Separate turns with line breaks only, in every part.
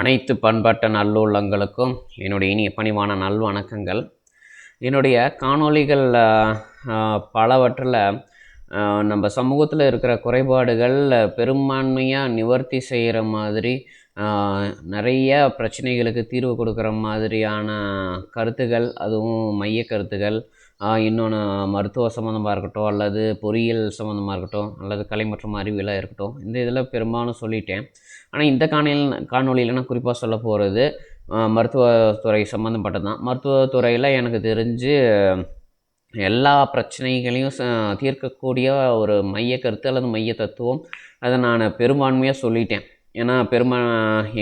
அனைத்து பண்பட்ட நல்லுள்ளங்களுக்கும் என்னுடைய இனிய பணிவான நல்வணக்கங்கள். என்னுடைய காணொளிகள் பலவற்றில் நம்ம சமூகத்தில் இருக்கிற குறைபாடுகள் பெரும்பான்மையாக நிவர்த்தி செய்கிற மாதிரி நிறைய பிரச்சனைகளுக்கு தீர்வு கொடுக்குற மாதிரியான கருத்துகள் அதுவும் மைய கருத்துகள் இன்னொன்று மருத்துவ சம்மந்தமாக இருக்கட்டும் அல்லது பொறியியல் சம்மந்தமாக இருக்கட்டும் அல்லது கலை மற்றும் அறிவியலாக இருக்கட்டும் இந்த இதில் பெரும்பாலும் சொல்லிட்டேன். ஆனால் இந்த காணொலியில் காணொலியில் நான் குறிப்பாக சொல்ல போகிறது மருத்துவத்துறை சம்மந்தப்பட்டது தான் மருத்துவத்துறையில் எனக்கு தெரிஞ்சு எல்லா பிரச்சனைகளையும் தீர்க்கக்கூடிய ஒரு மைய கருத்து அல்லது மைய தத்துவம் அதை நான் பெரும்பான்மையாக சொல்லிட்டேன். ஏன்னா பெருமா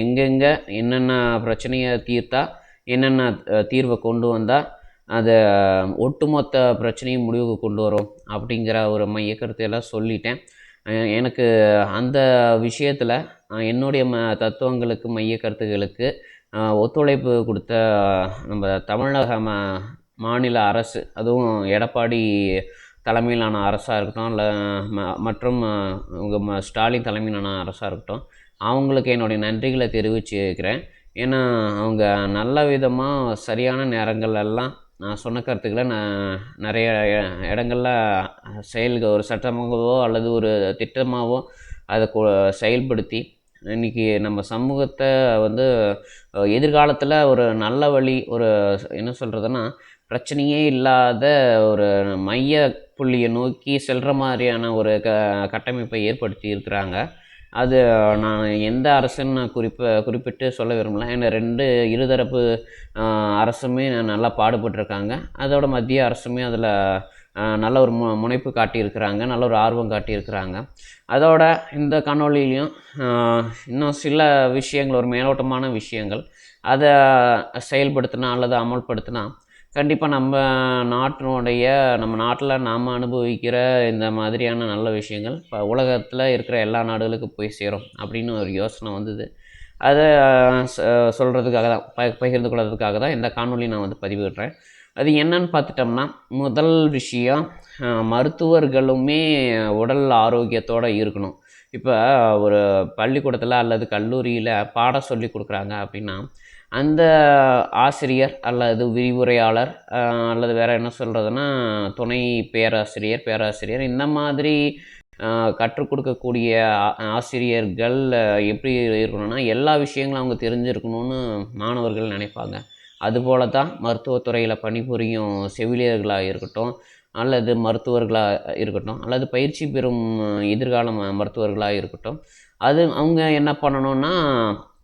எங்கெங்கே என்னென்ன பிரச்சனையை தீர்த்தா என்னென்ன தீர்வை கொண்டு வந்தால் அதை ஒட்டுமொத்த பிரச்சனையும் முடிவுக்கு கொண்டு வரும் அப்படிங்கிற ஒரு மைய கருத்தையெல்லாம் சொல்லிட்டேன். எனக்கு அந்த விஷயத்தில் என்னுடைய ம தத்துவங்களுக்கு மைய கருத்துகளுக்கு ஒத்துழைப்பு கொடுத்த நம்ம தமிழக ம மாநில அரசு அதுவும் எடப்பாடி தலைமையிலான அரசாக இருக்கட்டும் இல்லை மற்றும் உங்கள் ஸ்டாலின் தலைமையிலான அரசாக இருக்கட்டும் அவங்களுக்கு என்னுடைய நன்றிகளை தெரிவிச்சுக்கிறேன். ஏன்னா அவங்க நல்ல விதமாக சரியான நேரங்கள் எல்லாம் நான் சொன்ன கருத்துக்களை நான் நிறைய இடங்களில் செயல்கள் ஒரு சட்டமாகவோ அல்லது ஒரு திட்டமாகவோ அதை செயல்படுத்தி இன்றைக்கி நம்ம சமூகத்தை வந்து எதிர்காலத்தில் ஒரு நல்ல வழி ஒரு என்ன சொல்கிறதுன்னா பிரச்சனையே இல்லாத ஒரு மைய புள்ளியை நோக்கி செல்கிற மாதிரியான ஒரு க கட்டமைப்பை ஏற்படுத்தி இருக்கிறாங்க. அது நான் எந்த அரசுன்னு குறிப்ப குறிப்பிட்டு சொல்ல விரும்பல. ஏன்னா ரெண்டு இருதரப்பு அரசுமே நல்லா பாடுபட்டிருக்காங்க. அதோட மத்திய அரசுமே அதில் நல்ல ஒரு மு முனைப்பு காட்டியிருக்கிறாங்க. நல்ல ஒரு ஆர்வம் காட்டியிருக்கிறாங்க. அதோட இந்த காணொலியிலையும் இன்னும் சில விஷயங்கள் ஒரு மேலோட்டமான விஷயங்கள் அதை செயல்படுத்தினா அல்லது அமல்படுத்தினா கண்டிப்பாக நம்ம நாட்டினுடைய நம்ம நாட்டில் நாம் அனுபவிக்கிற இந்த மாதிரியான நல்ல விஷயங்கள் இப்போ உலகத்தில் இருக்கிற எல்லா நாடுகளுக்கும் போய் சேரும் அப்படின்னு ஒரு யோசனை வந்தது. அதை சொல்கிறதுக்காக தான் ப பகிர்ந்து கொள்வதற்காக தான் இந்த காணொலி நான் வந்து பதிவிடுறேன். அது என்னன்னு பார்த்துட்டோம்னா முதல் விஷயம் மருத்துவர்களுமே உடல் ஆரோக்கியத்தோடு இருக்கணும். இப்போ ஒரு பள்ளிக்கூடத்தில் அல்லது கல்லூரியில் பாடம் சொல்லி கொடுக்குறாங்க அப்படின்னா அந்த ஆசிரியர் அல்லது விரிவுரையாளர் அல்லது வேறு என்ன சொல்கிறதுனா துணை பேராசிரியர் பேராசிரியர் இந்த மாதிரி கற்றுக் கொடுக்கக்கூடிய ஆசிரியர்கள் எப்படி இருக்கணும்னா எல்லா விஷயங்களும் அவங்க தெரிஞ்சிருக்கணும்னு மாணவர்கள் நினைப்பாங்க. அதுபோல தான் மருத்துவத்துறையில் பணிபுரியும் செவிலியர்களாக இருக்கட்டும் அல்லது மருத்துவர்களாக இருக்கட்டும் அல்லது பயிற்சி பெறும் எதிர்கால மருத்துவர்களாக இருக்கட்டும் அது அவங்க என்ன பண்ணணும்னா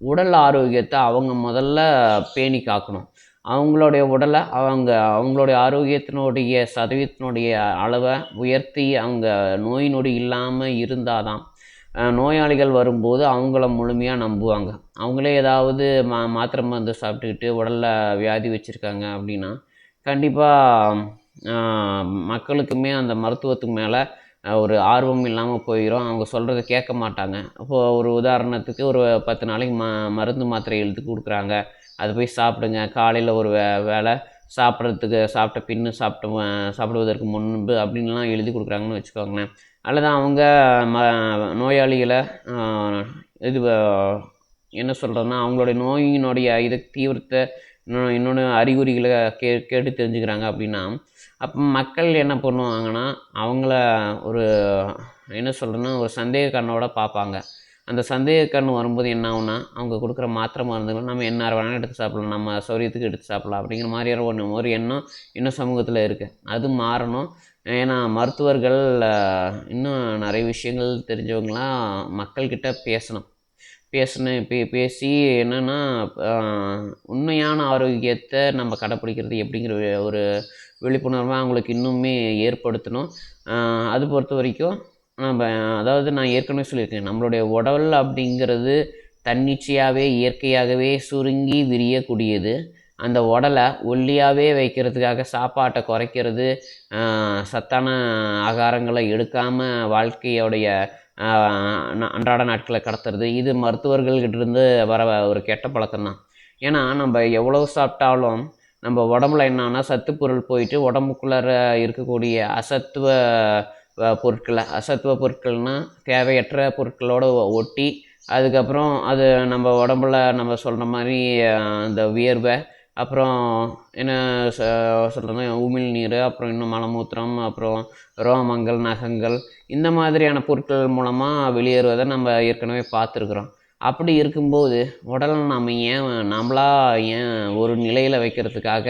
உடல் ஆரோக்கியத்தை அவங்க முதல்ல பேணி காக்கணும். அவங்களுடைய உடலை அவங்க அவங்களுடைய ஆரோக்கியத்தினுடைய சதவீதத்தினுடைய அளவை உயர்த்தி அவங்க நோய் நொடி இல்லாமல் இருந்தால் தான் நோயாளிகள் வரும்போது அவங்கள முழுமையாக நம்புவாங்க. அவங்களே ஏதாவது மா மாத்திரை மருந்து சாப்பிட்டுக்கிட்டு உடலில் வியாதி வச்சுருக்காங்க அப்படின்னா கண்டிப்பாக மக்களுக்குமே அந்த மருத்துவத்துக்கு மேலே ஒரு ஆர்வம் இல்லாமல் போயிடும் அவங்க சொல்கிறத கேட்க மாட்டாங்க. அப்போது ஒரு உதாரணத்துக்கு ஒரு பத்து நாளைக்கு ம மருந்து மாத்திரை எழுதி கொடுக்குறாங்க. அதை போய் சாப்பிடுங்க. காலையில் ஒரு வே வேலை சாப்பிட்றதுக்கு சாப்பிட்ட பின்னு சாப்பிட்ட சாப்பிடுவதற்கு முன்பு அப்படின்லாம் எழுதி கொடுக்குறாங்கன்னு வச்சுக்கோங்களேன். அல்லது அவங்க ம நோயாளிகளை இது என்ன சொல்கிறதுனா அவங்களுடைய நோயினுடைய இது தீவிரத்தை இன்னொன்று இன்னொன்று அறிகுறிகளை கே கேட்டு தெரிஞ்சுக்கிறாங்க அப்படின்னா அப்போ மக்கள் என்ன பண்ணுவாங்கன்னா அவங்கள ஒரு என்ன சொல்கிறேன்னா ஒரு சந்தேக கண்ணோட பார்ப்பாங்க. அந்த சந்தேக கண் வரும்போது என்ன ஆகுனா அவங்க கொடுக்குற மாத்திரை மருந்துகள் நம்ம என்ன வேணாலும் எடுத்து சாப்பிடலாம் நம்ம சௌரியத்துக்கு எடுத்து சாப்பிடலாம் அப்படிங்கிற மாதிரியான ஒன்று ஒரு எண்ணம் இன்னும் சமூகத்தில் இருக்குது அது மாறணும். ஏன்னா மருத்துவர்கள் இன்னும் நிறைய விஷயங்கள் தெரிஞ்சவங்களாம் மக்கள்கிட்ட பேசணும். பேசினேன் பே பேசி என்னென்னா உண்மையான ஆரோக்கியத்தை நம்ம கடைப்பிடிக்கிறது எப்படிங்கிற ஒரு விழிப்புணர்வை அவங்களுக்கு இன்னுமே ஏற்படுத்தணும். அது பொறுத்த வரைக்கும் நம்ம அதாவது நான் ஏற்கனவே சொல்லியிருக்கேன் நம்மளுடைய உடல் அப்படிங்கிறது தன்னிச்சையாகவே இயற்கையாகவே சுருங்கி விரியக்கூடியது. அந்த உடலை ஒல்லியாகவே வைக்கிறதுக்காக சாப்பாட்டை குறைக்கிறது சத்தான ஆகாரங்களை எடுக்காமல் வாழ்க்கையோடைய அன்றாட நாட்களை கடத்துறது. இது மருத்துவர்கள்கிட்டருந்து வர ஒரு கெட்ட பழக்கம் தான் ஏன்னா நம்ம எவ்வளோ சாப்பிட்டாலும் நம்ம உடம்புல என்னன்னா சத்துப்பொருள் போயிட்டு உடம்புக்குள்ளார இருக்கக்கூடிய அசத்துவ பொருட்களை அசத்துவ பொருட்கள்னால் தேவையற்ற பொருட்களோடு ஒட்டி அதுக்கப்புறம் அது நம்ம உடம்புல நம்ம சொல்கிற மாதிரி அந்த வியர்வை அப்புறம் என்ன ச உமிழ் உமிழ்நீர் அப்புறம் இன்னும் மலமூத்திரம் அப்புறம் ரோமங்கள் நகங்கள் இந்த மாதிரியான பொருட்கள் மூலமாக வெளியேறுவதை நம்ம ஏற்கனவே பார்த்துருக்குறோம். அப்படி இருக்கும்போது உடலை நாம் ஏன் நம்மளா ஏன் ஒரு நிலையில் வைக்கிறதுக்காக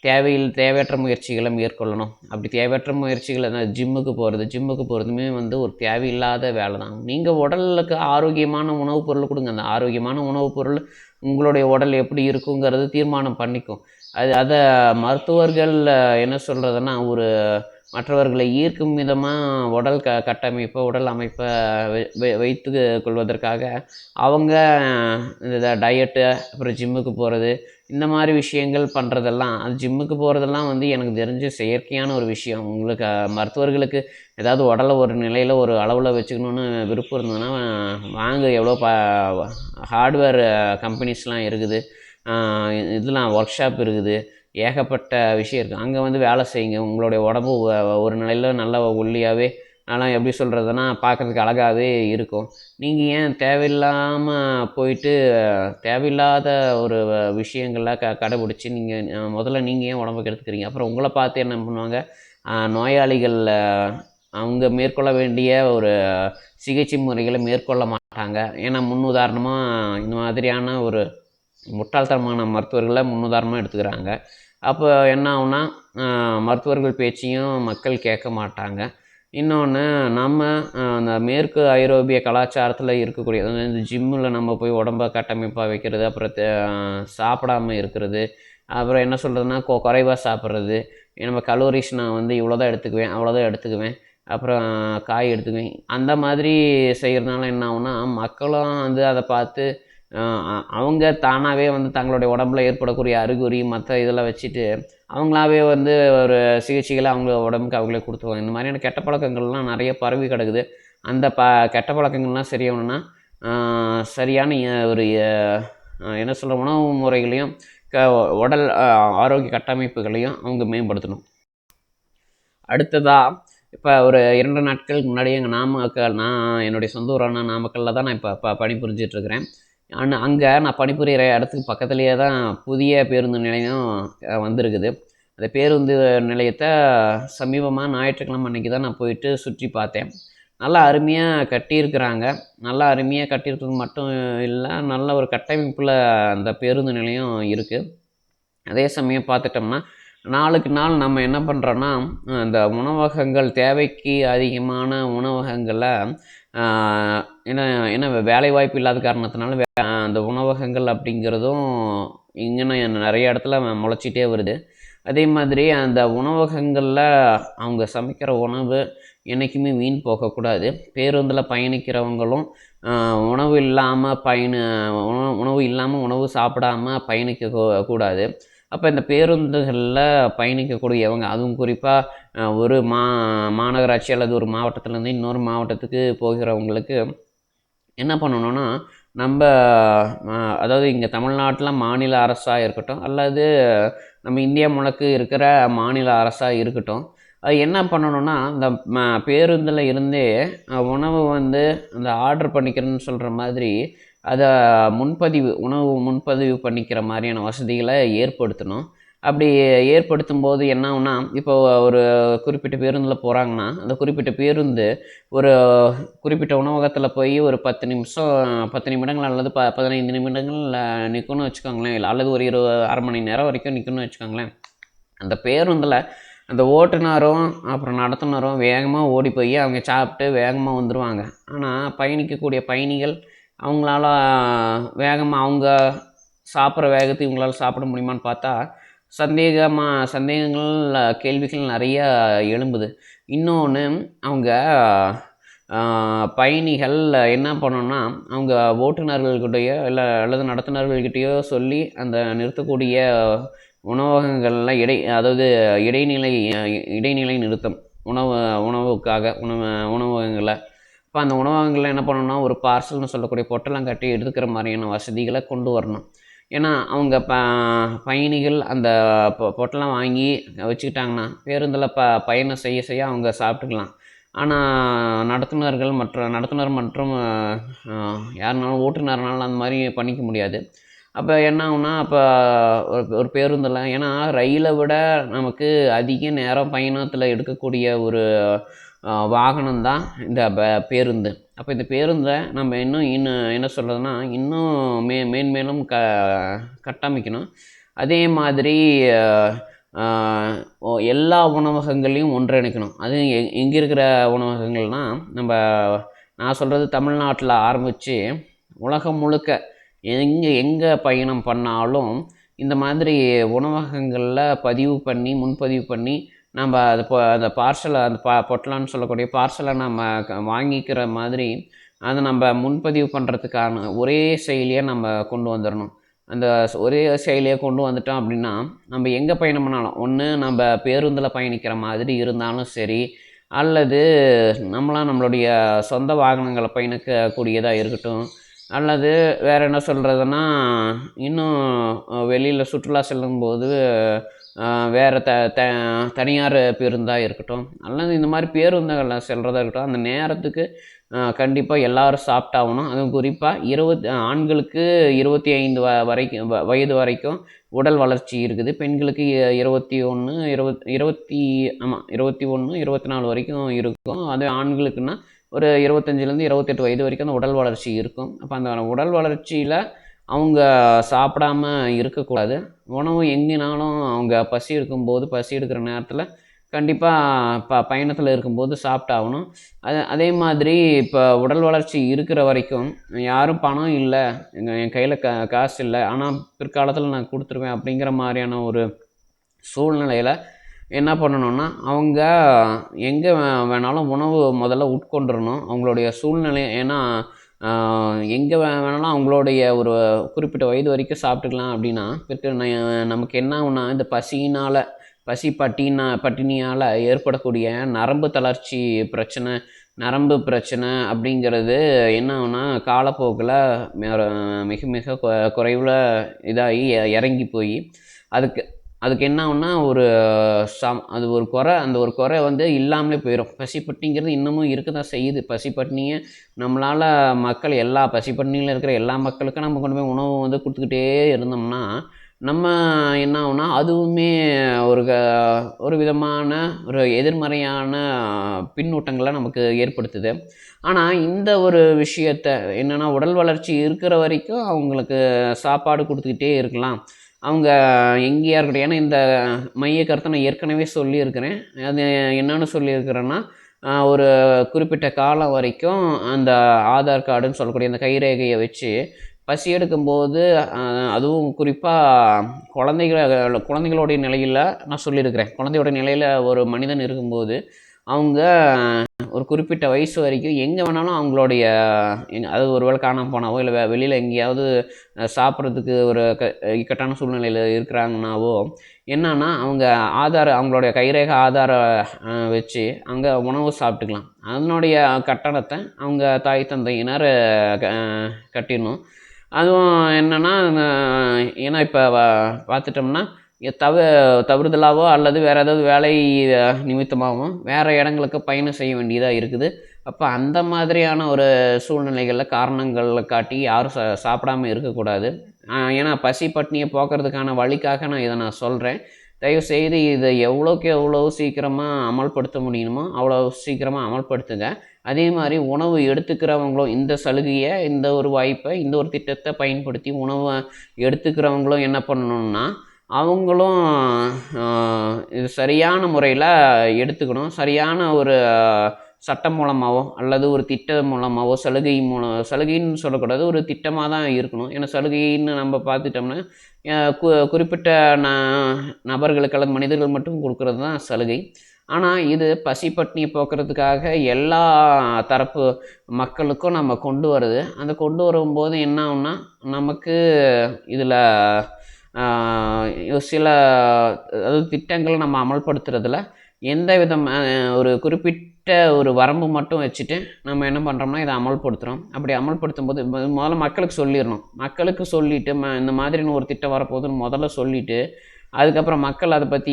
தேவையில் தேவையற்ற முயற்சிகளை மேற்கொள்ளணும்? அப்படி தேவையற்ற முயற்சிகளை தான் ஜிம்முக்கு போகிறது ஜிம்முக்கு போகிறதுமே வந்து ஒரு தேவையில்லாத வேலை தான் நீங்கள் உடலுக்கு ஆரோக்கியமான உணவுப் பொருள் கொடுங்க. அந்த ஆரோக்கியமான உணவுப் பொருள் உங்களுடைய உடல் எப்படி இருக்குங்கிறது தீர்மானம் பண்ணிக்கும். அது அதை மருத்துவர்கள் என்ன சொல்கிறதுனா ஒரு மற்றவர்களை ஈர்க்கும் விதமாக உடல் க கட்டமைப்பை உடல் அமைப்பை வை- வைத்து கொள்வதற்காக அவங்க இந்த டயட்டு அப்புறம் ஜிம்முக்கு போகிறது இந்த மாதிரி விஷயங்கள் பண்ணுறதெல்லாம் அது ஜிம்முக்கு போகிறதெல்லாம் வந்து எனக்கு தெரிஞ்ச செயற்கையான ஒரு விஷயம். உங்களுக்கு மருத்துவர்களுக்கு ஏதாவது உடலை ஒரு நிலையில் ஒரு அளவில் வச்சுக்கணுன்னு விருப்பம் இருந்ததுன்னா வாங்க எவ்வளோ ப ஹார்ட்வேர் கம்பெனிஸ்லாம் இருக்குது. இதெலாம் இதெல்லாம் ஒர்க் ஷாப் இருக்குது. ஏகப்பட்ட விஷயம் இருக்குது அங்கே வந்து வேலை செய்யுங்க. உங்களுடைய உடம்பு ஒரு நிலையில் நல்லா ஒல்லியாகவே அதெல்லாம் எப்படி சொல்கிறதுனா பார்க்குறதுக்கு அழகாகவே இருக்கும். நீங்கள் ஏன் தேவையில்லாமல் போயிட்டு தேவையில்லாத ஒரு விஷயங்கள்லாம் க கடைபிடிச்சி நீங்கள் முதல்ல நீங்கள் ஏன் உடம்புக்கு எடுத்துக்கிறீங்க? அப்புறம் உங்களை பார்த்து என்ன பண்ணுவாங்க? நோயாளிகளில் அவங்க மேற்கொள்ள வேண்டிய ஒரு சிகிச்சை முறைகளை மேற்கொள்ள மாட்டாங்க. ஏன்னா முன்னுதாரணமாக இந்த மாதிரியான ஒரு முட்டாள்தனமான மருத்துவர்களை முன்னுதாரணமாக எடுத்துக்கிறாங்க. அப்போ என்ன ஆகுனா மருத்துவர்கள் பேச்சையும் மக்கள் கேட்க மாட்டாங்க. இன்னொன்று நம்ம அந்த மேற்கு ஐரோப்பிய கலாச்சாரத்தில் இருக்கக்கூடிய இந்த ஜிம்மில் நம்ம போய் உடம்பை கட்டமைப்பாக வைக்கிறது அப்புறம் சாப்பிடாம இருக்கிறது அப்புறம் என்ன சொல்கிறதுனா கொ குறைவாக சாப்பிட்றது நம்ம கலோரிஸ் நான் வந்து இவ்வளோ தான் எடுத்துக்குவேன் அவ்வளோதான் எடுத்துக்குவேன் அப்புறம் காய் எடுத்துக்குவேன். அந்த மாதிரி செய்கிறதுனால என்ன ஆகுனா மக்களும் வந்து அதை பார்த்து அவங்க தானாகவே வந்து தங்களுடைய உடம்புல ஏற்படக்கூடிய அறிகுறி மற்ற இதெல்லாம் வச்சுட்டு அவங்களாவே வந்து ஒரு சிகிச்சைகளை அவங்க உடம்புக்கு அவங்களே கொடுத்துருவாங்க. இந்த மாதிரியான கெட்ட பழக்கங்கள்லாம் நிறைய பரவி கிடக்குது. அந்த ப கெட்ட பழக்கங்கள்லாம் சரியாகணும்னா சரியான ஒரு என்ன சொல்கிற உணவு முறைகளையும் க உடல் ஆரோக்கிய கட்டமைப்புகளையும் அவங்க மேம்படுத்தணும். அடுத்ததாக இப்போ ஒரு இரண்டு நாட்களுக்கு முன்னாடி எங்கள் நாமக்கல் நான் என்னுடைய சொந்த ஊரான நாமக்கல்லில் தான் நான் இப்போ ப பணிபுரிஞ்சிட்ருக்கிறேன். ஆனால் அங்கே நான் பணிபுரிகிற இடத்துக்கு பக்கத்துலேயே தான் புதிய பேருந்து நிலையம் வந்திருக்குது. அந்த பேருந்து நிலையத்தை சமீபமாக ஞாயிற்றுக்கிழமை அன்றைக்கி தான் நான் போயிட்டு சுற்றி பார்த்தேன். நல்லா அருமையாக கட்டியிருக்கிறாங்க. நல்லா அருமையாக கட்டியிருக்கிறது மட்டும் இல்லை நல்ல ஒரு கட்டமைப்பில் அந்த பேருந்து நிலையம் இருக்குது அதே சமயம் பார்த்துட்டோம்னா நாளுக்கு நாள் நம்ம என்ன பண்ணுறோன்னா இந்த உணவகங்கள் தேவைக்கு அதிகமான உணவகங்களை ஏன்னா என்ன என்ன இல்லாத காரணத்தினால வே- அந்த உணவகங்கள் அப்படிங்கிறதும் இங்கேன்னு நிறைய இடத்துல முளைச்சிட்டே வருது. அதே மாதிரி அந்த உணவகங்களில் அவங்க சமைக்கிற உணவு என்றைக்குமே வீண் போகக்கூடாது. பேருந்தில் பயணிக்கிறவங்களும் உணவு இல்லாமல் பயண உணவு உணவு இல்லாமல் உணவு சாப்பிடாம பயணிக்க கூடாது. அப்போ இந்த பேருந்துகளில் பயணிக்கக்கூடியவங்க அதுவும் குறிப்பாக ஒரு மா மாநகராட்சி அல்லது ஒரு மாவட்டத்துலேருந்து இன்னொரு மாவட்டத்துக்கு போகிறவங்களுக்கு என்ன பண்ணணும்னா நம்ம அதாவது இங்கே தமிழ்நாட்டில் மாநில அரசாக இருக்கட்டும் அல்லது நம்ம இந்தியா முழுக்க இருக்கிற மாநில அரசாக இருக்கட்டும் அது என்ன பண்ணணும்னா இந்த ம- பேருந்தில் இருந்தே உணவு வந்து அந்த ஆர்டர் பண்ணிக்கிறேன்னு சொல்கிற மாதிரி அதை முன்பதிவு உணவு முன்பதிவு பண்ணிக்கிற மாதிரியான வசதிகளை ஏற்படுத்தணும். அப்படி ஏற்படுத்தும் போது என்னன்னா இப்போ ஒரு குறிப்பிட்ட பேருந்தில் போகிறாங்கன்னா அந்த குறிப்பிட்ட பேருந்து ஒரு குறிப்பிட்ட உணவகத்தில் போய் ஒரு பத்து நிமிஷம் பத்து நிமிடங்கள் அல்லது ப பதினைந்து நிமிடங்கள் நிற்கணும்னு வச்சுக்கோங்களேன் இல்லை அல்லது ஒரு இரு அரை மணி நேரம் வரைக்கும் நிற்கணும்னு வச்சுக்கோங்களேன் அந்த பேருந்தில் அந்த ஓட்டுநரும் அப்புறம் நடத்துனரும் வேகமாக ஓடி போய் அவங்க சாப்பிட்டு வேகமாக வந்துடுவாங்க ஆனால் பயணிக்கக்கூடிய பயணிகள் அவங்களால வேகமாக அவங்க சாப்பிட்ற வேகத்தை இவங்களால சாப்பிட முடியுமான்னு பார்த்தா சந்தேகமாக சந்தேகங்கள் கேள்விகள் நிறைய எழும்புது. இன்னொன்று அவங்க பயணிகள் என்ன பண்ணணும்னா அவங்க ஓட்டுநர்கள்கிட்டயோ இல்லை அல்லது நடத்துனர்கள்கிட்டயோ சொல்லி அந்த நிறுத்தக்கூடிய உணவகங்களில் இடை அதாவது இடைநிலை இடைநிலை நிறுத்தம் உணவு உணவுக்காக உணவு உணவகங்களில். இப்போ அந்த உணவகங்களில் என்ன பண்ணணும்னா ஒரு பார்சல்னு சொல்லக்கூடிய பொட்டெல்லாம் கட்டி எடுத்துக்கிற மாதிரியான வசதிகளை கொண்டு வரணும். ஏன்னா அவங்க ப பயணிகள் அந்த பொ பொட்டெல்லாம் வாங்கி வச்சுக்கிட்டாங்கன்னா பேருந்தில் ப பயணம் செய்ய செய்ய அவங்க சாப்பிட்டுக்கலாம். ஆனால் நடத்துனர்கள் மற்ற நடத்துனர் மற்றும் யாருனாலும் ஓட்டுநர்னாலும் அந்த மாதிரி பண்ணிக்க முடியாது. அப்போ என்ன ஆகுனா அப்போ ஒரு ஒரு பேருந்தில் ஏன்னா ரயிலை விட நமக்கு அதிக நேரம் பயணத்தில் எடுக்கக்கூடிய ஒரு வாகனம் தான் இந்த பேருந்து. அப்போ இந்த பேருந்தை நம்ம இன்னும் இன்னும் என்ன சொல்கிறதுனா இன்னும் மே மேன்மேலும் க கட்டமைக்கணும். அதே மாதிரி எல்லா உணவகங்களையும் ஒன்றிணைக்கணும். அதுவும் எங்கே இருக்கிற உணவகங்கள்னால் நம்ம நான் சொல்கிறது தமிழ்நாட்டில் ஆரம்பித்து உலகம் முழுக்க எங்கே எங்கே பயணம் பண்ணாலும் இந்த மாதிரி உணவகங்களில் பதிவு பண்ணி முன்பதிவு பண்ணி நம்ம அது இப்போ அந்த பார்சலை அந்த பா பொட்டலான்னு சொல்லக்கூடிய பார்சலை நம்ம வாங்கிக்கிற மாதிரி அதை நம்ம முன்பதிவு பண்ணுறதுக்கான ஒரே செயலியை நம்ம கொண்டு வந்துடணும். அந்த ஒரே செயலியை கொண்டு வந்துட்டோம் அப்படின்னா நம்ம எங்கே பயணம் பண்ணாலும் ஒன்று நம்ம பேருந்தில் பயணிக்கிற மாதிரி இருந்தாலும் சரி அல்லது நம்மளாம் நம்மளுடைய சொந்த வாகனங்களை பயணிக்கக்கூடியதாக இருக்கட்டும் அல்லது வேறு என்ன சொல்கிறதுன்னா இன்னும் வெளியில் சுற்றுலா செல்லும்போது வேறு த த தனியார் பேருந்தாக இருக்கட்டும். அல்லது இந்த மாதிரி பேருந்துகளில் செல்கிறதா இருக்கட்டும். அந்த நேரத்துக்கு கண்டிப்பாக எல்லோரும் சாப்பிட்டாகணும். அதுவும் குறிப்பாக இருபத் ஆண்களுக்கு இருபத்தி ஐந்து வ வரைக்கும் வயது வரைக்கும் உடல் வளர்ச்சி இருக்குது. பெண்களுக்கு இருபத்தி ஒன்று இருபத் இருபத்தி ஆமாம் இருபத்தி ஒன்று இருபத்தி நாலு வரைக்கும் இருக்கும். அதே ஆண்களுக்குன்னா ஒரு இருபத்தஞ்சிலேருந்து இருபத்தெட்டு வயது வரைக்கும் அந்த உடல் வளர்ச்சி இருக்கும். அப்போ அந்த உடல் வளர்ச்சியில் அவங்க சாப்பிடாம இருக்கக்கூடாது. உணவு எங்கேனாலும் அவங்க பசி இருக்கும்போது பசி எடுக்கிற நேரத்தில் கண்டிப்பாக ப பயணத்தில் இருக்கும்போது சாப்பிட்டாகணும். அது அதே மாதிரி இப்போ உடல் வளர்ச்சி இருக்கிற வரைக்கும் யாரும் பணம் இல்லை எங்கள் என் கையில் க காசு இல்லை ஆனால் பிற்காலத்தில் நான் கொடுத்துருவேன் அப்படிங்கிற மாதிரியான ஒரு சூழ்நிலையில் என்ன பண்ணணுன்னா அவங்க எங்கே வேணாலும் உணவு முதல்ல உட்கொண்டுடணும் அவங்களுடைய சூழ்நிலை ஏன்னா எங்கே வேணாலும் அவங்களுடைய ஒரு குறிப்பிட்ட வயது வரைக்கும் சாப்பிட்டுக்கலாம் அப்படின்னா பிறகு நமக்கு என்ன ஆகுனா இந்த பசியினால் பசி பட்டினா பட்டினியால் ஏற்படக்கூடிய நரம்பு தளர்ச்சி பிரச்சனை நரம்பு பிரச்சனை அப்படிங்கிறது என்ன ஆகுனா காலப்போக்கில் மிக மிக குறைவில் இதாகி இறங்கி போய் அதுக்கு அதுக்கு என்ன ஆகுனா ஒரு சம் அது ஒரு குறை அந்த ஒரு குறை வந்து இல்லாமலே போயிடும் பசிப்பட்டிங்கிறது இன்னமும் இருக்க தான் செய்யுது. பசிப்பட்டினியை நம்மளால் மக்கள் எல்லா பசிப்பட்டினியில் இருக்கிற எல்லா மக்களுக்கும் நம்ம கொண்டு போய் உணவு வந்து கொடுத்துக்கிட்டே இருந்தோம்னா நம்ம என்ன ஆகுனா அதுவுமே ஒரு க ஒரு விதமான ஒரு எதிர்மறையான பின்னூட்டங்களை நமக்கு ஏற்படுத்துது. ஆனால் இந்த ஒரு விஷயத்த என்னென்னா உடல் வளர்ச்சி இருக்கிற வரைக்கும் அவங்களுக்கு சாப்பாடு கொடுத்துக்கிட்டே இருக்கலாம். அவங்க எங்கேயா இருக்கட்டும். ஏன்னா இந்த மைய கருத்தை நான் ஏற்கனவே சொல்லியிருக்கிறேன். அது என்னென்னு சொல்லியிருக்கிறேன்னா ஒரு குறிப்பிட்ட காலம் வரைக்கும் அந்த ஆதார் கார்டுன்னு சொல்லக்கூடிய அந்த கைரேகையை வச்சு பசி எடுக்கும்போது அதுவும் குறிப்பாக குழந்தைகள குழந்தைகளுடைய நிலையில் நான் சொல்லியிருக்கிறேன். குழந்தையோட நிலையில் ஒரு மனிதன் இருக்கும்போது அவங்க ஒரு குறிப்பிட்ட வயசு வரைக்கும் எங்கே வேணாலும் அவங்களுடைய அது ஒரு வேளை காணாமல் போனாவோ இல்லை வெளியில் எங்கேயாவது சாப்பிட்றதுக்கு ஒரு க இக்கட்டான சூழ்நிலையில் இருக்கிறாங்கனாவோ என்னன்னா அவங்க ஆதார அவங்களுடைய கைரேக ஆதார வச்சு அங்கே உணவு சாப்பிட்டுக்கலாம். அதனுடைய கட்டணத்தை அவங்க தாய் தந்தையினர் கட்டிடணும். அதுவும் என்னென்னா ஏன்னா இப்போ பார்த்துட்டோம்னா தவ தவறுதலாகவோ அல்லது வேறு ஏதாவது வேலை நிமித்தமாகவும் வேறு இடங்களுக்கு பயணம் செய்ய வேண்டியதாக இருக்குது. அப்போ அந்த மாதிரியான ஒரு சூழ்நிலைகளில் காரணங்களை காட்டி யாரும் சா சாப்பிடாமல் இருக்கக்கூடாது. ஏன்னா பசி பட்னியை போக்குறதுக்கான வழிக்காக நான் இதை நான் சொல்கிறேன் தயவுசெய்து இதை எவ்வளோக்கு எவ்வளோ சீக்கிரமாக அமல்படுத்த முடியுமோ அவ்வளோ சீக்கிரமாக அமல்படுத்துங்க. அதே மாதிரி உணவு எடுத்துக்கிறவங்களும் இந்த சலுகையை இந்த ஒரு வாய்ப்பை இந்த ஒரு திட்டத்தை பயன்படுத்தி உணவை எடுத்துக்கிறவங்களும் என்ன பண்ணணும்னா அவங்களும் இது சரியான முறையில் எடுத்துக்கணும். சரியான ஒரு சட்டம் மூலமாகவோ அல்லது ஒரு திட்டம் மூலமாகவோ சலுகை மூலம் சலுகைன்னு சொல்லக்கூடாது ஒரு திட்டமாக தான் இருக்கணும். ஏன்னா சலுகைன்னு நம்ம பார்த்துட்டோம்னா கு குறிப்பிட்ட ந நபர்களுக்கு அல்லது மனிதர்கள் மட்டும் கொடுக்குறது தான் சலுகை. ஆனால் இது பசி பட்டினி போக்குறதுக்காக எல்லா தரப்பு மக்களுக்கும் நம்ம கொண்டு வருது. அந்த கொண்டு வரும்போது என்ன ஆகுன்னா நமக்கு இதில் சில அதாவது திட்டங்களை நம்ம அமல்படுத்துறதுல எந்த விதம் ஒரு குறிப்பிட்ட ஒரு வரம்பு மட்டும் வச்சுட்டு நம்ம என்ன பண்ணுறோம்னா இதை அமல்படுத்துகிறோம் அப்படி அமல்படுத்தும் போது முதல்ல மக்களுக்கு சொல்லிடணும். மக்களுக்கு சொல்லிவிட்டு ம இந்த மாதிரின்னு ஒரு திட்டம் வரப்போகுதுன்னு முதல்ல சொல்லிவிட்டு அதுக்கப்புறம் மக்கள் அதை பற்றி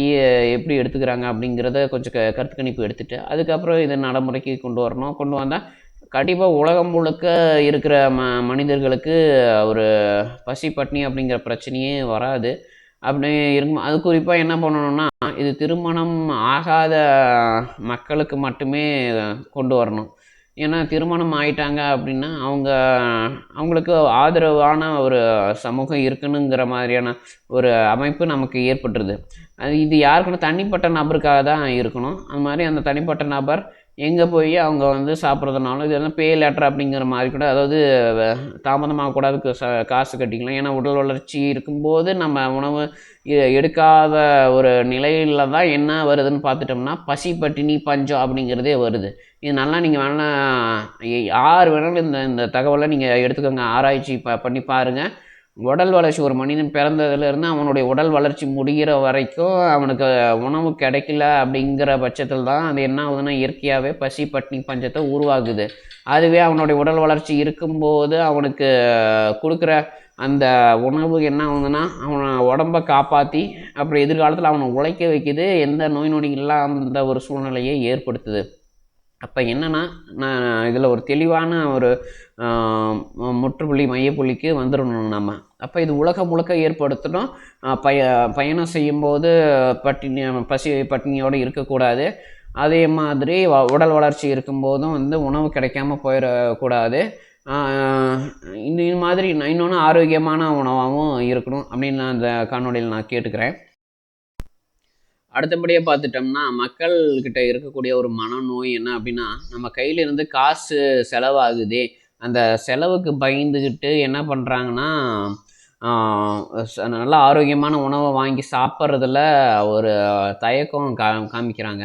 எப்படி எடுத்துக்கிறாங்க அப்படிங்கிறத கொஞ்சம் க கருத்து கணிப்பு எடுத்துகிட்டு அதுக்கப்புறம் இதை நடைமுறைக்கு கொண்டு வரணும். கொண்டு வந்தால் கண்டிப்பாக உலகம் முழுக்க இருக்கிற ம மனிதர்களுக்கு ஒரு பசி பட்னி அப்படிங்கிற பிரச்சனையே வராது. அப்படி இருக்கும் அது குறிப்பாக என்ன பண்ணணும்னா இது திருமணம் ஆகாத மக்களுக்கு மட்டுமே கொண்டு வரணும். ஏன்னா திருமணம் ஆயிட்டாங்க அப்படின்னா அவங்க அவங்களுக்கு ஆதரவான ஒரு சமூகம் இருக்கணுங்கிற மாதிரியான ஒரு அமைப்பு நமக்கு ஏற்பட்டுருது. அது இது யாருக்குன்னு தனிப்பட்ட நபருக்காக தான் இருக்கணும். அது மாதிரி அந்த தனிப்பட்ட நபர் எங்கே போய் அவங்க வந்து சாப்பிட்றதுனாலும் இது வந்து பே லெட்டர் அப்படிங்கிற மாதிரி கூட அதாவது வ- தாமதமாகக்கூடாது அதுக்கு ச- காசு கட்டிக்கலாம். ஏன்னா உடல் வளர்ச்சி இருக்கும்போது நம்ம உணவு எ- எடுக்காத ஒரு நிலையில் தான் என்ன வருதுன்னு பார்த்துட்டோம்னா பசி பட்டினி பஞ்சம் அப்படிங்கிறதே வருது. இது நல்லா நீங்கள் வேணால் யார் வேணாலும் இந்த இந்த தகவலை நீங்கள் எடுத்துக்கோங்க. ஆராய்ச்சி ப பண்ணி பாருங்கள் உடல் வளர்ச்சி ஒரு மனிதன் பிறந்ததுலேருந்து அவனுடைய உடல் வளர்ச்சி முடிகிற வரைக்கும் அவனுக்கு உணவு கிடைக்கல அப்படிங்கிற பட்சத்தில் தான் அது என்ன ஆகுதுன்னா இயற்கையாகவே பசி பட்டினி பஞ்சத்தை உருவாகுது அதுவே அவனுடைய உடல் வளர்ச்சி இருக்கும்போது அவனுக்கு கொடுக்குற அந்த உணவு என்ன ஆகுதுன்னா அவனை உடம்ப காப்பாற்றி அப்புறம் எதிர்காலத்தில் அவனை உழைக்க வைக்குது. எந்த நோய் நொடி இல்லாத ஒரு சூழ்நிலையை ஏற்படுத்துது. அப்போ என்னென்னா நான் இதில் ஒரு தெளிவான ஒரு முற்றுப்புள்ளி மையப்புள்ளிக்கு வந்துடணும் நம்ம. அப்போ இது உலகம் முழுக்க ஏற்படுத்தணும். பய பயணம் செய்யும்போது பட்டினி பசி பட்டினியோடு இருக்கக்கூடாது. அதே மாதிரி வ- உடல் வளர்ச்சி இருக்கும்போதும் வந்து உணவு கிடைக்காம போயிடக்கூடாது. இந்த இது மாதிரி இன்னொன்று ஆரோக்கியமான உணவாகவும் இருக்கணும் அப்படின்னு நான் இந்த காணொலியில் நான் கேட்டுக்கிறேன். அடுத்தபடியாக பார்த்துட்டோம்னா மக்கள்கிட்ட இருக்கக்கூடிய ஒரு மனநோய் என்ன அப்படின்னா நம்ம கையிலேருந்து காசு செலவாகுது அந்த செலவுக்கு பயந்துக்கிட்டு என்ன பண்ணுறாங்கன்னா நல்ல ஆரோக்கியமான உணவை வாங்கி சாப்பிட்றதுல ஒரு தயக்கம் கா காமிக்கிறாங்க.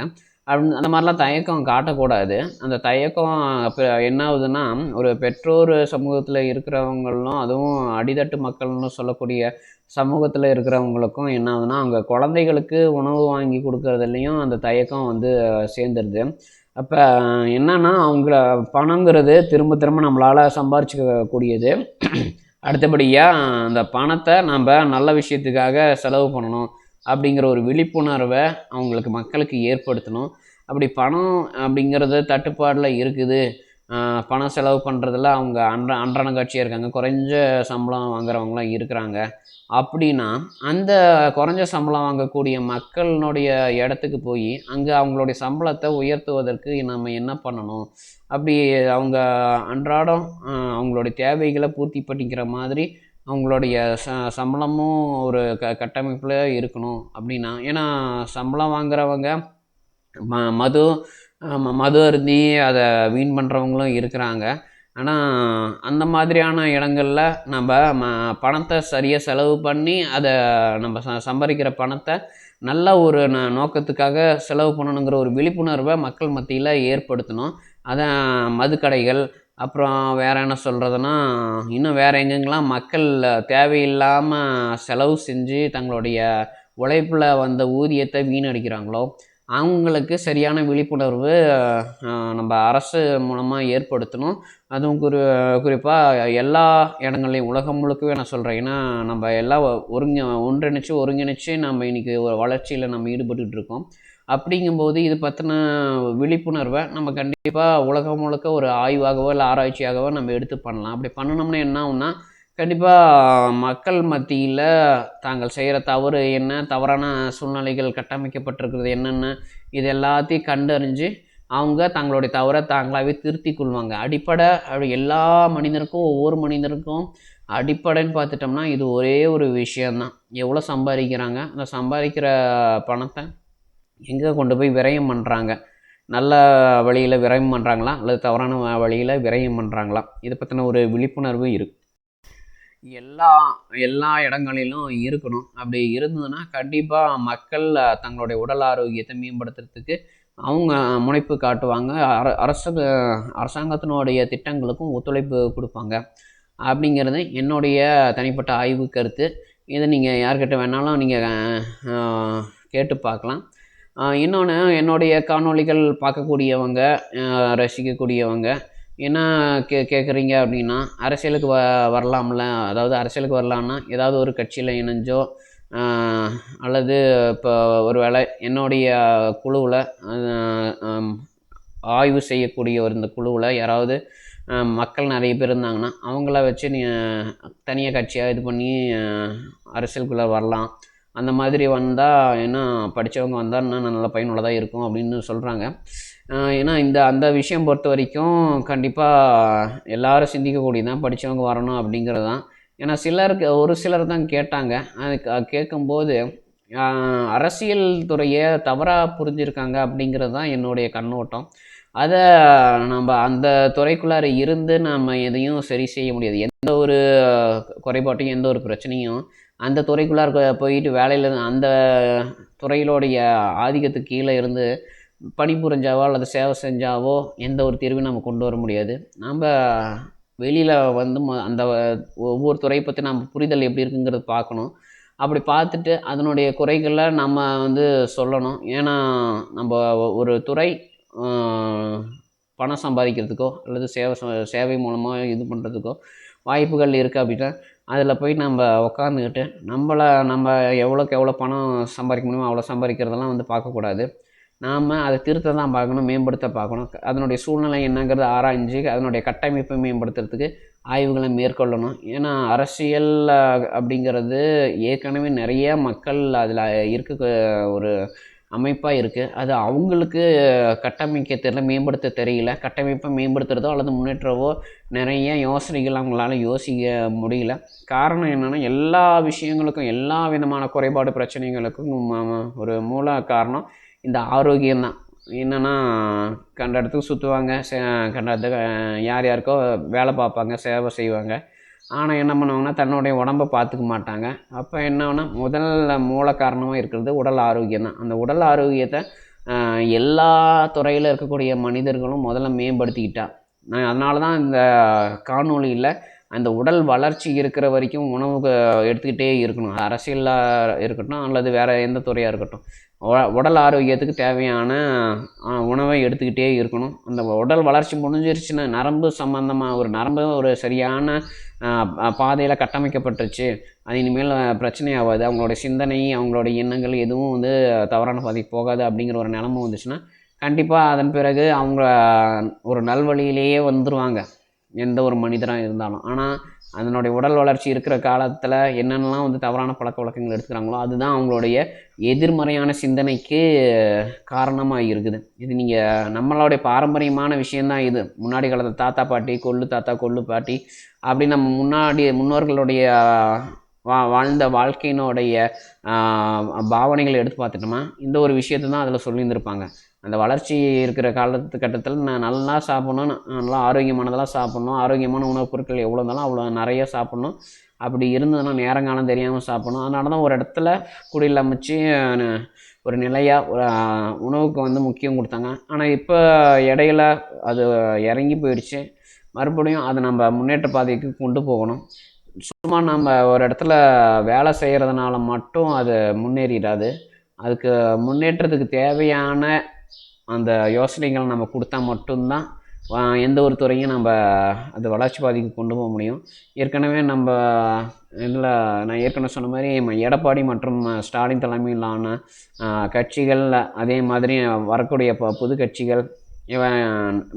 அப்படி அந்த மாதிரிலாம் தயக்கம் காட்டக்கூடாது. அந்த தயக்கம் அப்போ என்ன ஆகுதுன்னா ஒரு பெற்றோர் சமூகத்தில் இருக்கிறவங்களும் அதுவும் அடித்தட்டு மக்கள்னு சொல்லக்கூடிய சமூகத்தில் இருக்கிறவங்களுக்கும் என்ன ஆகுதுன்னா அவங்க குழந்தைகளுக்கு உணவு வாங்கி கொடுக்கறதுலையும் அந்த தயக்கம் வந்து சேர்ந்துருது. அப்போ என்னன்னா அவங்கள பணங்கிறது திரும்ப திரும்ப நம்மளால் சம்பாரிச்சிக்கக்கூடியது. அடுத்தபடியாக அந்த பணத்தை நம்ம நல்ல விஷயத்துக்காக செலவு பண்ணணும் அப்படிங்கிற ஒரு விழிப்புணர்வை அவங்களுக்கு மக்களுக்கு ஏற்படுத்தணும். அப்படி பணம் அப்படிங்கிறது தட்டுப்பாடில் இருக்குது. பணம் செலவு பண்ணுறதுல அவங்க அன்ற அன்றன காட்சியாக இருக்காங்க. குறைஞ்ச சம்பளம் வாங்குறவங்களாம் இருக்கிறாங்க. அப்படின்னா அந்த குறைஞ்ச சம்பளம் வாங்கக்கூடிய மக்களினுடைய இடத்துக்கு போய் அங்கே அவங்களுடைய சம்பளத்தை உயர்த்துவதற்கு நம்ம என்ன பண்ணணும்? அப்படி அவங்க அன்றாடம் அவங்களுடைய தேவைகளை பூர்த்தி பண்ணிக்கிற மாதிரி அவங்களுடைய ச சம்பளமும் ஒரு க கட்டமைப்பில் இருக்கணும் அப்படின்னா ஏன்னா சம்பளம் வாங்குறவங்க ம மது ம மது அருந்தி அதை வீண் பண்ணுறவங்களும் இருக்கிறாங்க. ஆனால் அந்த மாதிரியான இடங்களில் நம்ம ம பணத்தை சரியாக செலவு பண்ணி அதை நம்ம ச சம்பாதிக்கிற பணத்தை நல்ல ஒரு ந நோக்கத்துக்காக செலவு பண்ணணுங்கிற ஒரு விழிப்புணர்வை மக்கள் மத்தியில் ஏற்படுத்தணும். அதை மதுக்கடைகள் அப்புறம் வேறு என்ன சொல்கிறதுனா இன்னும் வேறு எங்கெங்கெல்லாம் மக்கள் தேவையில்லாமல் செலவு செஞ்சு தங்களுடைய உழைப்பில் வந்த ஊதியத்தை வீணடிக்கிறாங்களோ அவங்களுக்கு சரியான விழிப்புணர்வு நம்ம அரசு மூலமாக ஏற்படுத்தணும். அதுவும் குறி குறிப்பாக எல்லா இடங்கள்லையும் உலகம் முழுக்கவே நான் சொல்கிறேன் ஏன்னா நம்ம எல்லாம் ஒருங்கி ஒன்றிணைச்சு ஒருங்கிணைச்சு நம்ம இன்றைக்கி ஒரு வளர்ச்சியில் நம்ம ஈடுபட்டுட்டு இருக்கோம். அப்படிங்கும்போது இது பற்றின விழிப்புணர்வை நம்ம கண்டிப்பாக உலகம் முழுக்க ஒரு ஆய்வாகவோ இல்லை ஆராய்ச்சியாகவோ நம்ம எடுத்து பண்ணலாம். அப்படி பண்ணணும்னா என்ன ஆகும்னா கண்டிப்பாக மக்கள் மத்தியில் தாங்கள் செய்கிற தவறு என்ன தவறான சூழ்நிலைகள் கட்டமைக்கப்பட்டிருக்கிறது என்னென்ன இது எல்லாத்தையும் கண்டறிஞ்சு அவங்க தங்களுடைய தவறை தாங்களாகவே திருத்தி கொள்வாங்க. அடிப்படை அப்படி எல்லா மனிதருக்கும் ஒவ்வொரு மனிதருக்கும் அடிப்படைன்னு பார்த்துட்டோம்னா இது ஒரே ஒரு விஷயந்தான் எவ்வளோ சம்பாதிக்கிறாங்க அந்த சம்பாதிக்கிற பணத்தை எங்கே கொண்டு போய் விரயம் பண்ணுறாங்க நல்ல வழியில் விரயம் பண்ணுறாங்களா அல்லது தவறான வழியில் விரயம் பண்ணுறாங்களா இதை பற்றின ஒரு விழிப்புணர்வு இருக்குது எல்லா எல்லா இடங்களிலும் இருக்கணும். அப்படி இருந்ததுன்னா கண்டிப்பாக மக்கள் தங்களுடைய உடல் ஆரோக்கியத்தை மேம்படுத்துறதுக்கு அவங்க முனைப்பு காட்டுவாங்க. அர அரசு அரசாங்கத்தினுடைய திட்டங்களுக்கும் ஒத்துழைப்பு கொடுப்பாங்க. அப்படிங்கிறது என்னுடைய தனிப்பட்ட ஆய்வு கருத்து. இதை நீங்கள் யார்கிட்ட வேணாலும் நீங்கள் கேட்டு பார்க்கலாம். இன்னொன்று என்னுடைய காணொளிகள் பார்க்கக்கூடியவங்க ரசிக்கக்கூடியவங்க என்ன கே கேட்குறீங்க அப்படின்னா அரசியலுக்கு வ வரலாம்ல. அதாவது அரசியலுக்கு வரலாம்னா ஏதாவது ஒரு கட்சியில் இணைஞ்சோ அல்லது இப்போ ஒரு வேளை என்னுடைய குழுவில் ஆய்வு செய்யக்கூடிய ஒரு இந்த குழுவில் யாராவது மக்கள் நிறைய பேர் இருந்தாங்கன்னா அவங்கள வச்சு நீ தனியாக கட்சியாக இது பண்ணி அரசியலுக்குள்ளே வரலாம். அந்த மாதிரி வந்தால் என்ன படித்தவங்க வந்தால் இன்னும் நல்ல பயனுள்ளதாக இருக்கும் அப்படின்னு சொல்கிறாங்க ஏன்னா இந்த அந்த விஷயம் பொறுத்த வரைக்கும் கண்டிப்பாக எல்லாரும் சிந்திக்கக்கூடியது தான் படித்தவங்க வரணும் அப்படிங்கிறது தான் ஏன்னா சிலருக்கு ஒரு சிலர் தான் கேட்டாங்க. அது கேட்கும்போது அரசியல் துறையை தவறாக புரிஞ்சிருக்காங்க அப்படிங்கிறது தான் என்னுடைய கண்ணோட்டம். அதை நம்ம அந்த துறைக்குள்ளார இருந்து நம்ம எதையும் சரி செய்ய முடியாது. எந்த ஒரு குறைபாட்டையும் எந்த ஒரு பிரச்சனையும் அந்த துறைக்குள்ளார போயிட்டு வேலையில் அந்த துறையிலோடைய ஆதிக்கத்துக்கு கீழே இருந்து பணிபுரிஞ்சாவோ அல்லது சேவை செஞ்சாவோ எந்த ஒரு தீர்வையும் நம்ம கொண்டு வர முடியாது. நம்ம வெளியில் வந்து ம- அந்த ஒவ்வொரு துறையை பற்றி நம்ம புரிதல் எப்படி இருக்குங்கிறது பார்க்கணும். அப்படி பார்த்துட்டு அதனுடைய குறைகளை நம்ம வந்து சொல்லணும். ஏன்னா நம்ம ஒரு துறை பணம் சம்பாதிக்கிறதுக்கோ அல்லது சேவை ச- சேவை மூலமாக இது பண்ணுறதுக்கோ வாய்ப்புகள் இருக்குது அப்படின்னா அதில் போய் நம்ம உக்காந்துக்கிட்டு நம்மளை நம்ம எவ்வளோக்கு எவ்வளோ பணம் சம்பாதிக்க முடியுமோ அவ்வளோ சம்பாதிக்கிறதெல்லாம் வந்து பார்க்கக்கூடாது. நாம் அதை திருத்த தான் பார்க்கணும் மேம்படுத்த பார்க்கணும். அதனுடைய சூழ்நிலை என்னங்கிறத ஆராய்ஞ்சு அதனுடைய கட்டமைப்பை மேம்படுத்துறதுக்கு ஆய்வுகளை மேற்கொள்ளணும். ஏன்னா அரசியல் அப்படிங்கிறது ஏற்கனவே நிறைய மக்கள் அதில் இருக்க ஒரு அமைப்பாக இருக்குது அது அவங்களுக்கு கட்டமைக்க தெரியல மேம்படுத்த தெரியல. கட்டமைப்பை மேம்படுத்துறதோ அல்லது முன்னேற்றவோ நிறைய யோசனைகள் அவங்களால யோசிக்க முடியல. காரணம் என்னென்னா எல்லா விஷயங்களுக்கும் எல்லா விதமான குறைபாடு பிரச்சனைகளுக்கும் ஒரு மூல காரணம் இந்த ஆரோக்கியம் தான். என்னென்னா கண்ட இடத்துக்கு சுற்றுவாங்க கண்ட இடத்துக்கு யார் யாருக்கோ வேலை பார்ப்பாங்க சேவை செய்வாங்க. ஆனால் என்ன பண்ணுவாங்கன்னா தன்னுடைய உடம்பை பார்த்துக்க மாட்டாங்க. அப்போ என்னன்னா முதல்ல மூல காரணமாக இருக்கிறது உடல் ஆரோக்கியம் தான். அந்த உடல் ஆரோக்கியத்தை எல்லா துறையில் இருக்கக்கூடிய மனிதர்களும் முதல்ல மேம்படுத்திக்கிட்டா. நான் அதனால தான் இந்த காணொளியில் அந்த உடல் வளர்ச்சி இருக்கிற வரைக்கும் உணவு எடுத்துக்கிட்டே இருக்கணும். அரசியலாக இருக்கட்டும் அல்லது வேறு எந்த துறையாக இருக்கட்டும். உ- உடல் ஆரோக்கியத்துக்கு தேவையான உணவை எடுத்துக்கிட்டே இருக்கணும். அந்த உடல் வளர்ச்சி முடிஞ்சிருச்சுன்னா நரம்பு சம்மந்தமாக ஒரு நரம்பு ஒரு சரியான பாதையில் கட்டமைக்கப்பட்டுருச்சு. அது இனிமேல் பிரச்சனை ஆகாது. அவங்களோட சிந்தனை அவங்களோட எண்ணங்கள் எதுவும் வந்து தவறான பாதைக்கு போகாது அப்படிங்கிற ஒரு நிலமை வந்துச்சுன்னா கண்டிப்பாக அதன் பிறகு அவங்க ஒரு நல்வழியிலேயே வந்துடுவாங்க எந்த ஒரு மனிதராக இருந்தாலும். ஆனால் அதனுடைய உடல் வளர்ச்சி இருக்கிற காலத்தில் என்னென்னலாம் வந்து தவறான பழக்க வழக்கங்கள் எடுத்துக்கிறாங்களோ அதுதான் அவங்களுடைய எதிர்மறையான சிந்தனைக்கு காரணமாக இருக்குது. இது நீங்கள் நம்மளுடைய பாரம்பரியமான விஷயந்தான் இது. முன்னாடி காலத்தில் தாத்தா பாட்டி கொள்ளு தாத்தா கொள்ளு பாட்டி அப்படி நம்ம முன்னாடி முன்னோர்களுடைய வா வாழ்ந்த வாழ்க்கையினுடைய பாவனைகளை எடுத்து பார்த்துட்டோமா? இந்த ஒரு விஷயத்தை தான் அதில் சொல்லியிருந்திருப்பாங்க. அந்த வளர்ச்சி இருக்கிற காலத்து கட்டத்தில் நான் நல்லா சாப்பிட்ணும் நல்லா ஆரோக்கியமானதெல்லாம் சாப்பிட்ணும். ஆரோக்கியமான உணவுப் பொருட்கள் எவ்வளோ இருந்தாலும் அவ்வளோ நிறைய சாப்பிட்ணும். அப்படி இருந்ததுன்னா நேரங்காலம் தெரியாமல் சாப்பிட்ணும். அதனால தான் ஒரு இடத்துல குடியில் அமைச்சு ஒரு நிலையாக ஒரு உணவுக்கு வந்து முக்கியம் கொடுத்தாங்க. ஆனால் இப்போ இடையில அது இறங்கி போயிடுச்சு. மறுபடியும் அதை நம்ம முன்னேற்ற பாதைக்கு கொண்டு போகணும். சும்மா நம்ம ஒரு இடத்துல வேலை செய்கிறதுனால மட்டும் அது முன்னேறிடாது. அதுக்கு முன்னேற்றத்துக்கு தேவையான அந்த யோசனைகள் நம்ம கொடுத்தா மட்டும்தான் எந்த ஒரு துறையும் நம்ம அது வளர்ச்சி பாதைக்கு கொண்டு போக முடியும். ஏற்கனவே நம்ம இதில் நான் ஏற்கனவே சொன்ன மாதிரி எடப்பாடி மற்றும் ஸ்டாலின் தலைமையிலான கட்சிகள் அதே மாதிரி வரக்கூடிய ப புது கட்சிகள் இவன்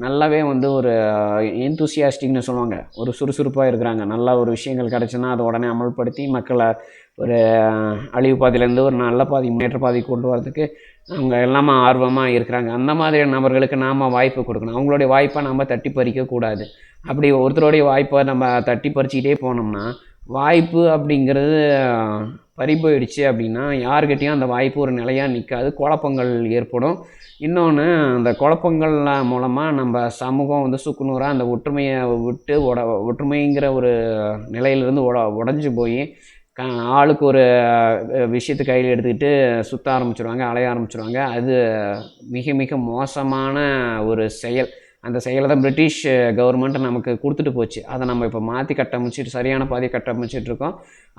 நல்லாவே வந்து ஒரு எந்தூசியாஸ்டிக்னு சொல்லுவாங்க. ஒரு சுறுசுறுப்பாக இருக்கிறாங்க. நல்ல ஒரு விஷயங்கள் கிடச்சுன்னா அதை உடனே அமல்படுத்தி மக்களை ஒரு அழிவு பாதையிலேருந்து ஒரு நல்ல பாதை முன்னேற்ற பாதைக்கு கொண்டு வரதுக்கு அவங்க எல்லாமே ஆர்வமாக இருக்கிறாங்க. அந்த மாதிரியான நபர்களுக்கு நாம் வாய்ப்பு கொடுக்கணும். அவங்களுடைய வாய்ப்பை நம்ம தட்டி பறிக்கக்கூடாது அப்படி ஒருத்தருடைய வாய்ப்பை நம்ம தட்டி பறிச்சுக்கிட்டே போனோம்னா வாய்ப்பு அப்படிங்கிறது பறி போயிடுச்சு அப்படின்னா யாருக்கிட்டேயும் அந்த வாய்ப்பு ஒரு நிலையாக நிற்காது குழப்பங்கள் ஏற்படும். இன்னொன்று அந்த குழப்பங்கள் மூலமாக நம்ம சமூகம் வந்து சுக்குநூறாக அந்த ஒற்றுமையை விட்டு உட ஒற்றுமைங்கிற ஒரு நிலையிலிருந்து உட உடஞ்சி போய் ஆளுக்கு ஒரு விஷயத்தை கையில் எடுத்துக்கிட்டு சுற்ற ஆரம்பிச்சிருவாங்க அலைய ஆரம்பிச்சிருவாங்க. அது மிக மிக மோசமான ஒரு செயல். அந்த செயலை தான் பிரிட்டிஷ் கவர்மெண்ட் நமக்கு கொடுத்துட்டு போச்சு. அதை நம்ம இப்போ மாற்றி கட்டமைச்சிட்டு சரியான பாதையை கட்டமைச்சிட்டு இருக்கோம்.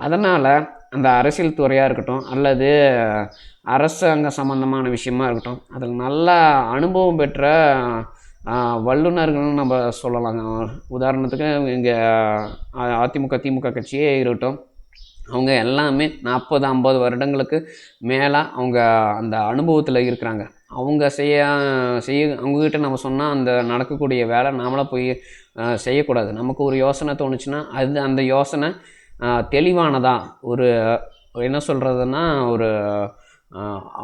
அதனால் அந்த அரசியல் துறையாக இருக்கட்டும் அல்லது அரசாங்க சம்மந்தமான விஷயமா இருக்கட்டும் அதில் நல்ல அனுபவம் பெற்ற வல்லுநர்கள்னு நம்ம சொல்லலாங்க. உதாரணத்துக்கு இங்கே அதிமுக திமுக கட்சியே இருக்கட்டும் அவங்க எல்லாமே நாற்பது ஐம்பது வருடங்களுக்கு மேலே அவங்க அந்த அனுபவத்தில் இருக்கிறாங்க. அவங்க செய்ய செய்ய அவங்கக்கிட்ட நம்ம சொன்னால் அந்த நடக்கக்கூடிய வேலை நாமளாக போய் செய்யக்கூடாது. நமக்கு ஒரு யோசனை தோணுச்சுன்னா அது அந்த யோசனை தெளிவானதாக தெளிவானதா? ஒரு என்ன சொல்கிறதுன்னா ஒரு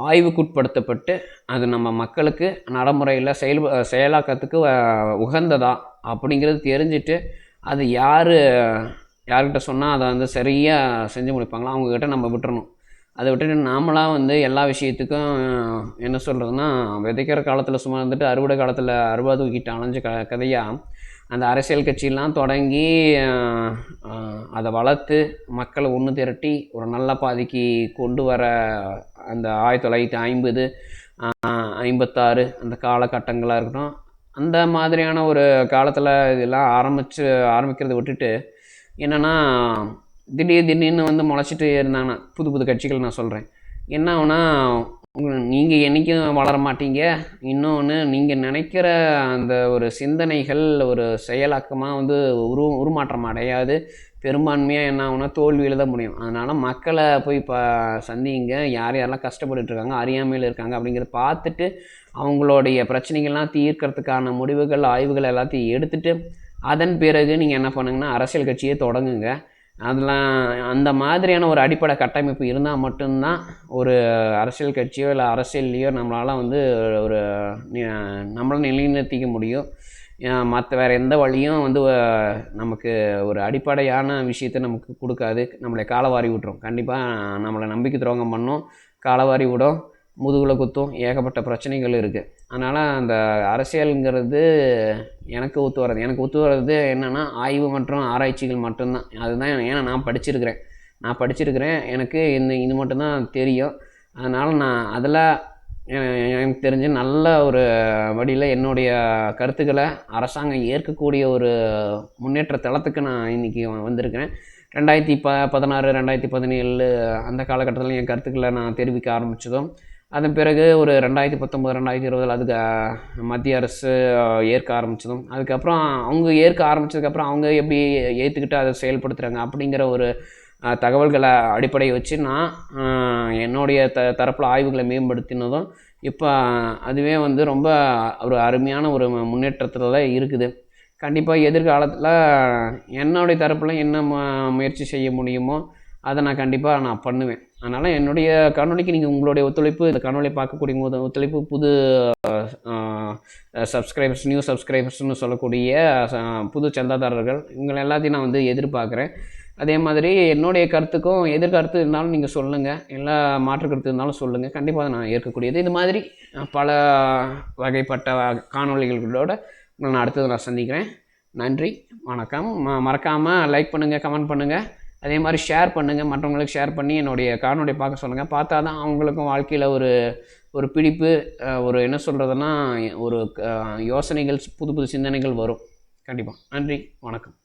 ஆய்வுக்குட்படுத்தப்பட்டு அது நம்ம மக்களுக்கு நடைமுறையில் செயல் செயலாக்கத்துக்கு உகந்ததா? அப்படிங்கிறது தெரிஞ்சுட்டு அது யார் யார்கிட்ட சொன்னால் அதை வந்து சரியாக செஞ்சு முடிப்பாங்களோ? அவங்கக்கிட்ட நம்ம விட்டுறணும். அதை விட்டுட்டு நாமளாக வந்து எல்லா விஷயத்துக்கும் என்ன சொல்கிறதுனா விதைக்கிற காலத்தில் சும்மா இருந்துட்டு அறுவடை காலத்தில் அறுவடை தூக்கிட்டு அலைஞ்ச க கதையாக அந்த அரசியல் கட்சியெல்லாம் தொடங்கி அதை வளர்த்து மக்களை ஒன்று திரட்டி ஒரு நல்ல பாதிக்கு கொண்டு வர அந்த ஆயிரத்தி தொள்ளாயிரத்தி ஐம்பது ஐம்பத்தாறு அந்த காலகட்டங்களாக இருக்கட்டும் அந்த மாதிரியான ஒரு காலத்தில் இதெல்லாம் ஆரம்பித்து ஆரம்பிக்கிறத விட்டுட்டு என்னென்னா திடீர் திடீர்னு வந்து முளைச்சிட்டு இருந்தாங்கன்னா புது புது கட்சிகள் நான் சொல்கிறேன் என்ன ஆகுனா நீங்கள் என்றைக்கும் வளர மாட்டீங்க. இன்னொன்று நீங்கள் நினைக்கிற அந்த ஒரு சிந்தனைகள் ஒரு செயலாக்கமாக வந்து உரு உருமாற்றம் அடையாது. பெரும்பான்மையாக என்ன ஆகுனா தோல்வியில் தான் முடியும். அதனால் மக்களை போய் இப்போ சந்திங்க. யார் யாரெல்லாம் கஷ்டப்பட்டுட்ருக்காங்க அறியாமையில் இருக்காங்க அப்படிங்கிறத பார்த்துட்டு அவங்களுடைய பிரச்சனைகள்லாம் தீர்க்கறதுக்கான முடிவுகள் ஆய்வுகள் எல்லாத்தையும் எடுத்துகிட்டு அதன் பிறகு நீங்கள் என்ன பண்ணுங்கன்னா அரசியல் கட்சியை தொடங்குங்க. அதெல்லாம் அந்த மாதிரியான ஒரு அடிப்படை கட்டமைப்பு இருந்தால் மட்டும்தான் ஒரு அரசியல் கட்சியோ இல்லை அரசியல்லையோ நம்மளால் வந்து ஒரு நி- நம்மளை நிலைநிறுத்திக்க முடியும். மற்ற வேறு எந்த வழியும் வந்து நமக்கு ஒரு அடிப்படையான விஷயத்தை நமக்கு கொடுக்காது. நம்மளை காலவாரி விட்டுரும். கண்டிப்பாக நம்மளை நம்பிக்கை துரோகம் பண்ணும். காலவாரி விடும். முதுகில் குத்தும். ஏகப்பட்ட பிரச்சனைகள் இருக்குது அதனால் அந்த அரசியலுங்கிறது எனக்கு ஒத்து வர்றது எனக்கு ஒத்து வர்றது என்னென்னா ஆய்வு மற்றும் ஆராய்ச்சிகள் மட்டும்தான். அதுதான் ஏன்னா நான் படிச்சிருக்கிறேன். நான் படிச்சிருக்கிறேன். எனக்கு இந்த இது மட்டும்தான் தெரியும். அதனால் நான் அதில் எனக்கு தெரிஞ்ச நல்ல ஒரு வழியில் என்னுடைய கருத்துக்களை அரசாங்கம் ஏற்கக்கூடிய ஒரு முன்னேற்ற தளத்துக்கு நான் இன்றைக்கி வந்திருக்கிறேன். ரெண்டாயிரத்தி ப பதினாறு ரெண்டாயிரத்தி பதினேழு அந்த காலகட்டத்தில் என் கருத்துக்களை நான் தெரிவிக்க ஆரம்பித்ததும் அதன் பிறகு ஒரு ரெண்டாயிரத்தி பத்தொம்பது ரெண்டாயிரத்தி இருபதில் அதுக்கு மத்திய அரசு ஏற்க ஆரம்பித்ததும் அதுக்கப்புறம் அவங்க ஏற்க ஆரம்பித்ததுக்கப்புறம் அவங்க எப்படி ஏற்றுக்கிட்டு அதை செயல்படுத்துகிறாங்க அப்படிங்கிற ஒரு தகவல்களை அடிப்படையை வச்சு நான் என்னுடைய த தரப்பில் ஆய்வுகளை மேம்படுத்தினதும் இப்போ அதுவே வந்து ரொம்ப ஒரு அருமையான ஒரு முன்னேற்றத்தில் தான் இருக்குது. கண்டிப்பாக எதிர்காலத்தில் என்னுடைய தரப்பில் என்ன முயற்சி செய்ய முடியுமோ அதை நான் கண்டிப்பாக நான் பண்ணுவேன். அதனால் என்னுடைய காணொலிக்கு நீங்கள் உங்களுடைய ஒத்துழைப்பு இந்த காணொலி பார்க்கக்கூடிய போது ஒத்துழைப்பு புது சப்ஸ்கிரைபர்ஸ் நியூ சப்ஸ்கிரைபர்ஸ்னு சொல்லக்கூடிய புது சந்தாதாரர்கள் இவங்களை எல்லாத்தையும் நான் வந்து எதிர்பார்க்குறேன். அதே மாதிரி என்னுடைய கருத்துக்கும் எதிர்கருத்து இருந்தாலும் நீங்கள் சொல்லுங்கள் எல்லா மாற்று கருத்து இருந்தாலும் சொல்லுங்கள் கண்டிப்பாக அதை நான் ஏற்கக்கூடியது. இது மாதிரி பல வகைப்பட்ட காணொலிகளோட உங்களை நான் அடுத்தது நான் சந்திக்கிறேன். நன்றி வணக்கம். ம மறக்காமல் லைக் பண்ணுங்கள் கமெண்ட் பண்ணுங்கள் அதே மாதிரி ஷேர் பண்ணுங்கள் மற்றவங்களுக்கு ஷேர் பண்ணி என்னுடைய காணொளி பார்க்க சொல்லுங்கள் பார்த்தா தான் அவங்களுக்கும் வாழ்க்கையில் ஒரு ஒரு பிடிப்பு ஒரு என்ன சொல்கிறதுனா ஒரு யோசனைகள் புது புது சிந்தனைகள் வரும். கண்டிப்பாக நன்றி. வணக்கம்.